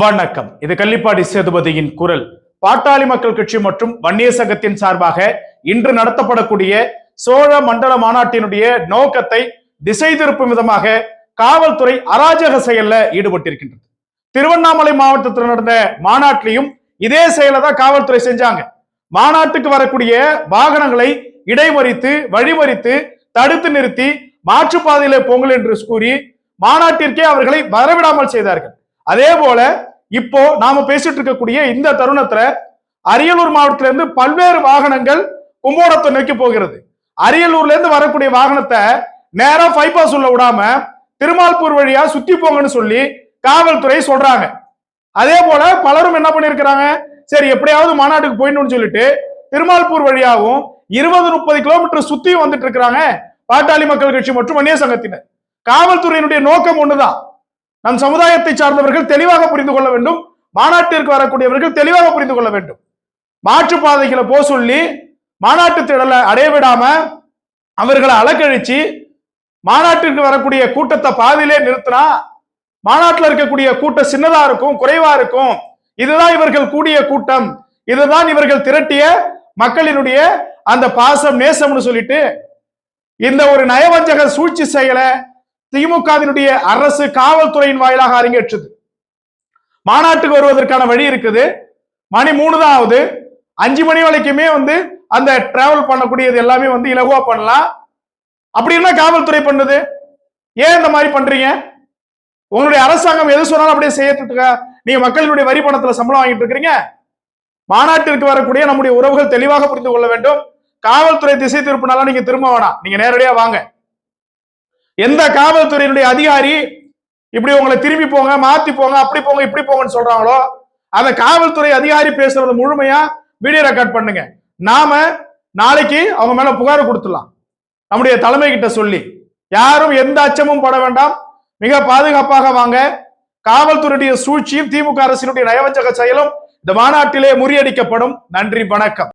வணக்கம். இது கள்ளிப்பாடி சேதுபதியின் குரல். பாட்டாளி மக்கள் கட்சி மற்றும் வன்னிய சங்கத்தின் சார்பாக இன்று நடத்தப்படக்கூடிய சோழ மண்டல மாநாட்டினுடைய நோக்கத்தை திசை திருப்பும் விதமாக காவல்துறை அராஜக செயல்ல ஈடுபட்டிருக்கின்றது. திருவண்ணாமலை மாவட்டத்தில் நடந்த மாநாட்டிலையும் இதே செயலை தான் காவல்துறை செஞ்சாங்க. மாநாட்டுக்கு வரக்கூடிய வாகனங்களை இடைமறித்து வழிமறித்து தடுத்து நிறுத்தி மாற்றுப்பாதையில போங்கள் என்று கூறி மாநாட்டிற்கே அவர்களை வரவிடாமல் செய்தார்கள். அதே போல இப்போ நாம பேசிட்டு இருக்கக்கூடிய இந்த தருணத்துல அரியலூர் மாவட்டத்தில இருந்து பல்வேறு வாகனங்கள் கும்போடத்தை நோக்கி போகிறது. அரியலூர்ல இருந்து வரக்கூடிய வாகனத்தை நேரா பைபாஸ் உள்ள விடாம திருமால்பூர் வழியா சுத்தி போங்கன்னு சொல்லி காவல்துறை சொல்றாங்க. அதே போல பலரும் என்ன பண்ணிருக்கிறாங்க? சரி எப்படியாவது மாநாட்டுக்கு போயிடணும்னு சொல்லிட்டு திருமால்பூர் வழியாகவும் இருபது முப்பது கிலோமீட்டர் சுத்தியும் வந்துட்டு இருக்கிறாங்க பாட்டாளி மக்கள் கட்சி மற்றும் அந்நிய சங்கத்தினர். காவல்துறையினுடைய நோக்கம் ஒண்ணுதான். நம் சமுதாயத்தை சார்ந்தவர்கள் தெளிவாக புரிந்து கொள்ள வேண்டும். மாநாட்டிற்கு வரக்கூடியவர்கள் தெளிவாக புரிந்து கொள்ள வேண்டும். மாற்றுப்பாதைகளை போ சொல்லி மாநாட்டு திடலை அடைய விடாம அவர்களை அலக்கழிச்சு மாநாட்டிற்கு வரக்கூடிய கூட்டத்தை பாதியிலே நிறுத்தினா மாநாட்டில் இருக்கக்கூடிய கூட்டம் சின்னதா இருக்கும் குறைவா இருக்கும். இதுதான் இவர்கள் கூடிய கூட்டம். இதுதான் இவர்கள் திரட்டிய மக்களினுடைய அந்த பாசம் நேசம்னு சொல்லிட்டு இந்த ஒரு நயவஞ்சக சூழ்ச்சி செயலை திமுகவினுடைய அரசு காவல்துறையின் வாயிலாக அரங்கேற்றது. மாநாட்டுக்கு வருவதற்கான வழி இருக்குது. மணி மூணு தான் ஆகுது. அஞ்சு மணி வரைக்குமே வந்து அந்த டிராவல் பண்ணக்கூடியது எல்லாமே வந்து இலகுவா பண்ணலாம். அப்படி என்ன காவல்துறை பண்ணுது? ஏன் இந்த மாதிரி பண்றீங்க? உங்களுடைய அரசாங்கம் எது சொன்னாலும் அப்படியே செய்யறதுக்கு? நீங்க மக்களினுடைய வரி பணத்துல சம்பளம் வாங்கிட்டு இருக்கிறீங்க. மாநாட்டிற்கு வரக்கூடிய நம்முடைய உறவுகள் தெளிவாக புரிந்து கொள்ள வேண்டும். காவல்துறை திசை திருப்பினாலும் நீங்க திரும்ப வேணாம். நீங்க நேரடியா வாங்க. எந்த காவல்துறையினுடைய அதிகாரி இப்படி உங்களை திரும்பி போங்க மாத்தி போங்க அப்படி போங்க இப்படி போங்கன்னு சொல்றாங்களோ அந்த காவல்துறை அதிகாரி பேசுறது முழுமையா வீடியோ ரெக்கார்ட் பண்ணுங்க. நாம நாளைக்கு அவங்க மேல புகார் கொடுத்துடலாம். நம்முடைய தலைமை கிட்ட சொல்லி. யாரும் எந்த அச்சமும் பட வேண்டாம். மிக பாதுகாப்பாக வாங்க. காவல்துறையுடைய சூழ்ச்சியும் திமுக அரசினுடைய நயவஞ்சக செயலும் இந்த மாநாட்டிலே முறியடிக்கப்படும். நன்றி வணக்கம்.